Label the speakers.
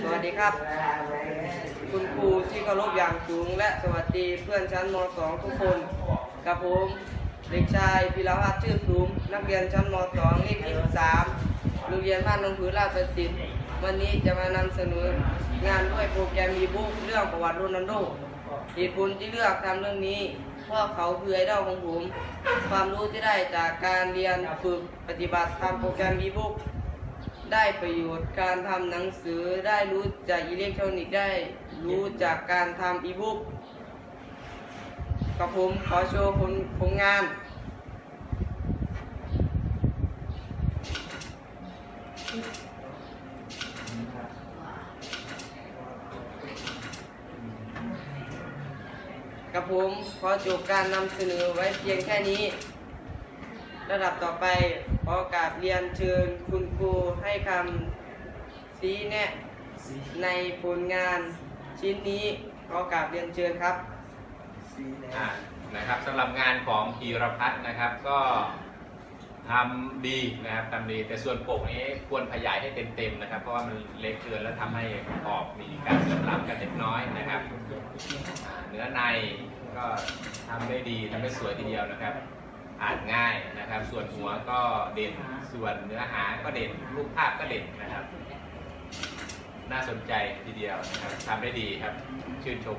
Speaker 1: สวัสดีครับ คุณครูที่เคารพอย่างสูง และสวัสดีเพื่อนชั้นม .2 ทุกคนกับผมเด็กชายพิรพัฒน์ชื่อสูง นักเรียนชั้นม .2 เลขที่13โรงเรียนบ้านนงผือราชประสิทธิ์วันนี้จะมานำเสนองานด้วยโปรแกรมอีบุ๊กเรื่องประวัติโรนัลโดเหตุผลที่เลือกทำเรื่องนี้ เพราะเขาคือไอดอลของผม ความรู้ที่ได้จากการเรียนฝึกปฏิบัติทำโปรแกรมอีบุ๊ก ได้ประโยชน์การทำหนังสือได้รู้จากอิเล็กทรอนิกส์ได้รู้จากการทำอีบุ๊กกับผมขอโชว์ผลผลงาน กับผมขอจบการนำเสนอไว้เพียงแค่นี้ ระดับต่อไป ขอโอกราบเรียนเชิญคุณครูให้คำชี้แนะ ในผลงานชิ้นนี้ขอโอกราบเรียนเชิญครับ
Speaker 2: อ่านะครับสำหรับงานของพีรพัฒน์นะครับก็ทำดีนะครับทำดีแต่ส่วนปกนี้ควรขยายให้เต็มๆนะครับ เพราะว่ามันเล็กเกินแล้วทำให้ขอบมีการเสื่อมล้ำกันเล็กน้อยนะครับอ่าเนื้อในก็ทำได้ดีทำได้สวยทีเดียวนะครับ อ่านง่ายนะครับ ส่วนหัวก็เด่น ส่วนเนื้อหาก็เด่น รูปภาพก็เด่นนะครับ น่าสนใจทีเดียวนะครับทำได้ดีครับ ชื่นชม